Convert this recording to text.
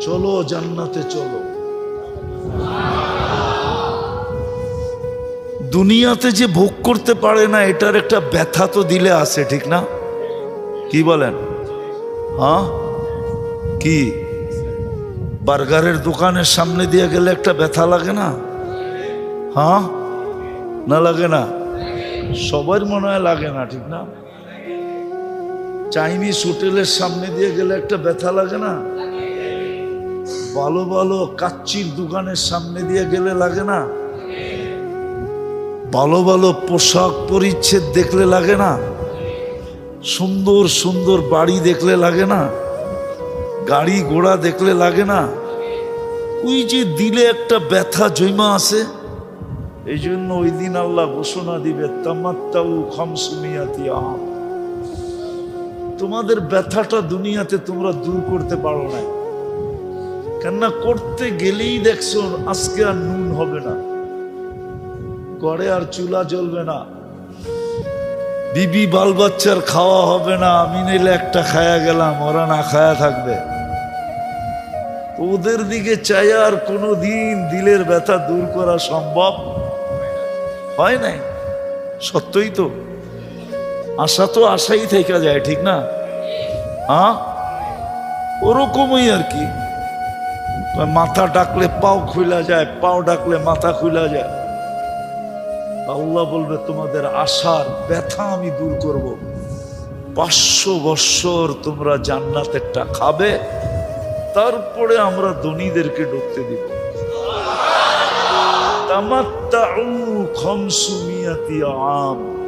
চলো জান্নাতে চলো। দুনিয়াতে যে ভোগ করতে পারে না, এটার একটা ব্যথা তো দিলে আছে, ঠিক না? কি বলেন? হ্যাঁ? কি? বার্গারের দোকানের সামনে দিয়ে গেলে একটা ব্যথা লাগে না? হ্যাঁ? না লাগে না? সবার মনে হয় লাগে না, ঠিক না? চাইনিজ হোটেলের সামনে দিয়ে গেলে একটা ব্যথা লাগে না? ভালো ভালো কাচ্চির দোকানের সামনে দিয়ে গেলে লাগে না? ভালো ভালো পোশাক পরিচ্ছেদ দেখলে লাগে না? সুন্দর সুন্দর বাড়ি দেখলে লাগে না? গাড়ি ঘোড়া দেখলে লাগে না? ওই যে দিলে একটা ব্যথা, জৈমা আছে? এই জন্য ওই দিন আল্লাহ ঘোষণা দিবে খামসুমিয়াতি আম তোমাদের ব্যথাটা দুনিয়াতে তোমরা দূর করতে পারো না কেননা করতে গেলেই দেখছ আজকে আর নুন হবে না। ঘরে আর চুলা জ্বলবে না। বিবি বাল বাচ্চার খাওয়া হবে না, আমি নিলে একটা খায়া গেলাম, ওরা না খায়া থাকবে। ওদের দিকে চাই আর কোনো দিন দিলের ব্যথা দূর করা সম্ভব হয় নাই? সত্যই তো। আশা তো আশাই থেকে যায়, ঠিক না? হ্যাঁ ওরকমই আর কি। মাথা ডাকলে পাও খুলা যায়, পাও ডাকলে মাথা খুলা যায়। আল্লাহ বলবে, তোমাদের আশার ব্যথা আমি দূর করব। পাঁচশো বৎসর তোমরা জান্নাতেরটা খাবে, তারপরে আমরা ধনীদেরকে ঢুকতে দিব। তামাত্তাউ খামসুমিয়াতি আম।